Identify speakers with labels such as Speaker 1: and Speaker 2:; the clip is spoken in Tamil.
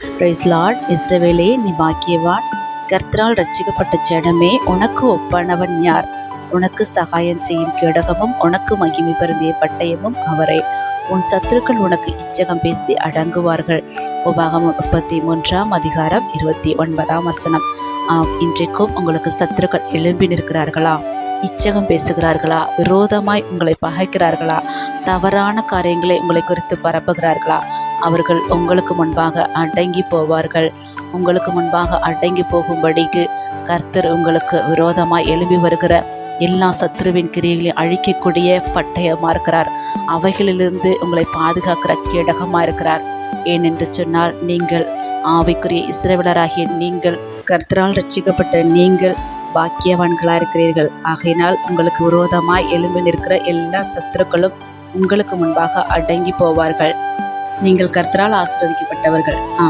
Speaker 1: பிரைஸ் லார்ட் இஸ்ரவேலே நீ பாக்கியவான். கர்த்தரால் ரட்சிக்கப்பட்ட ஜனமே உனக்கு ஒப்பானவன் யார்? உனக்கு சகாயம் செய்யும் கேடகமும் உனக்கு மகிமை பருந்திய பட்டயமும் அவரே. உன் சத்துருக்கள் உனக்கு இச்சகம் பேசி அடங்குவார்கள். உபாகமம் முப்பத்தி மூன்றாம் அதிகாரம் இருபத்தி ஒன்பதாம் வசனம். ஆம் இன்றைக்கும் உங்களுக்கு சத்துருக்கள் எழும்பி நிற்கிறார்களா? இச்சகம் பேசுகிறார்களா? விரோதமாய் உங்களை பகைக்கிறார்களா? தவறான காரியங்களை உங்களை குறித்து பரப்புகிறார்களா? அவர்கள் உங்களுக்கு முன்பாக அடங்கி போவார்கள். உங்களுக்கு முன்பாக அடங்கி போகும்படிக்கு கர்த்தர் உங்களுக்கு விரோதமாய் எழும்பி வருகிற எல்லா சத்ருவின் கிரியைகளையும் அழிக்கக்கூடிய பட்டயமாக இருக்கிறார். அவைகளிலிருந்து உங்களை பாதுகாக்கிற கேடகமாக இருக்கிறார். ஏனென்று சொன்னால் நீங்கள் ஆவிக்குரிய இஸ்ரவேலராகிய நீங்கள் கர்த்தரால் ரட்சிக்கப்பட்ட நீங்கள் பாக்கியவான்களாக இருக்கிறீர்கள். ஆகையினால் உங்களுக்கு விரோதமாய் எழும்பி நிற்கிற எல்லா சத்துருக்களும் உங்களுக்கு முன்பாக அடங்கி போவார்கள். நீங்கள் கர்த்தரால் ஆசீர்வதிக்கப்பட்டவர்கள். ஆம்